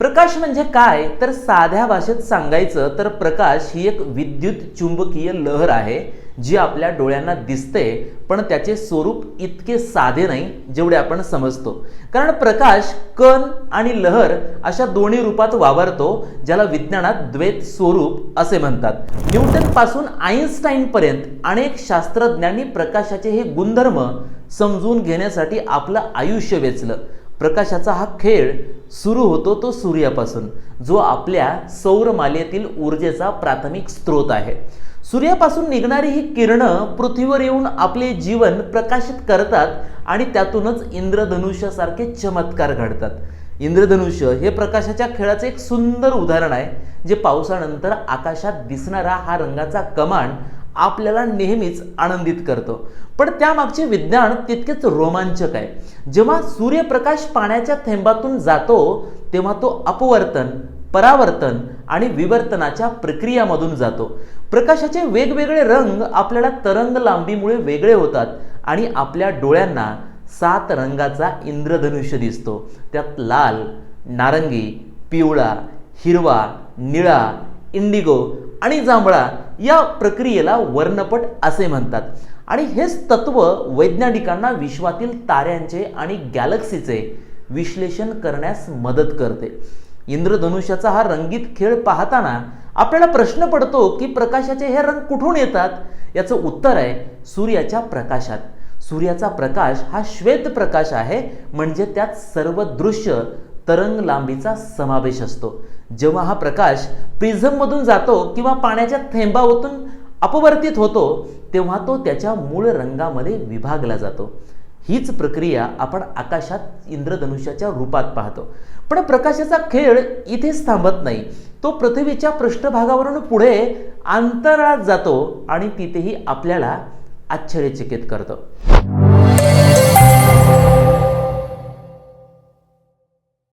प्रकाश म्हणजे काय? तर साध्या भाषेत सांगायचं तर प्रकाश ही एक विद्युत चुंबकीय लहर आहे जी आपल्या डोळ्यांना दिसते पण त्याचे स्वरूप इतके साधे नाही जेवढे आपण समजतो. कारण प्रकाश कण आणि लहर अशा दोन्ही रूपात वावरतो ज्याला विज्ञानात द्वैत स्वरूप असे म्हणतात. न्यूटनपासून आईन्स्टाईन पर्यंत अनेक शास्त्रज्ञांनी प्रकाशाचे हे गुणधर्म समजून घेण्यासाठी आपलं आयुष्य वेचलं. प्रकाशाचा हा खेळ सुरू होतो तो सूर्यापासून जो आपल्या सौरमालेतील ऊर्जेचा प्राथमिक स्रोत आहे. सूर्यापासून निघणारी ही किरणं पृथ्वीवर येऊन आपले जीवन प्रकाशित करतात आणि त्यातूनच इंद्रधनुष्यासारखे चमत्कार घडतात. इंद्रधनुष्य हे प्रकाशाच्या खेळाचे एक सुंदर उदाहरण आहे जे पावसानंतर आकाशात दिसणारा हा रंगाचा कमांड आपल्याला नेहमीच आनंदित करतो. पण त्यामागचे विज्ञान तितकेच रोमांचक आहे. जेव्हा सूर्यप्रकाश पाण्याच्या थेंबातून जातो तेव्हा तो अपवर्तन परावर्तन आणि विवर्तनाच्या प्रक्रियामधून जातो. प्रकाशाचे वेगवेगळे रंग आपल्याला तरंग लांबीमुळे वेगळे होतात आणि आपल्या डोळ्यांना सात रंगाचा इंद्रधनुष्य दिसतो. त्यात लाल नारंगी पिवळा हिरवा निळा इंडिगो आणि जांभळा या प्रक्रियेला वर्णपट असे म्हणतात. आणि हेच तत्व वैज्ञानिकांना विश्वातील ताऱ्यांचे आणि गॅलक्सीचे विश्लेषण करण्यास मदत करते. इंद्रधनुष्याचा हा रंगीत खेळ पाहताना आपल्याला प्रश्न पडतो की प्रकाशाचे हे रंग कुठून येतात? याचं उत्तर आहे सूर्याच्या प्रकाशात. सूर्याचा प्रकाश हा श्वेत प्रकाश आहे म्हणजे त्यात सर्व दृश्य तरंग लांबीचा समावेश असतो. जेव्हा हा प्रकाश प्रिझममधून जातो किंवा पाण्याच्या थेंबावतून अपवर्तित होतो तेव्हा तो त्याच्या मूळ रंगामध्ये विभागला जातो. हीच प्रक्रिया आपण आकाशात इंद्रधनुष्याच्या रूपात पाहतो. पण प्रकाशाचा खेळ इथेच थांबत नाही. तो पृथ्वीच्या पृष्ठभागावरून पुढे अंतराळात जातो आणि तिथेही आपल्याला आश्चर्यचकित करतो.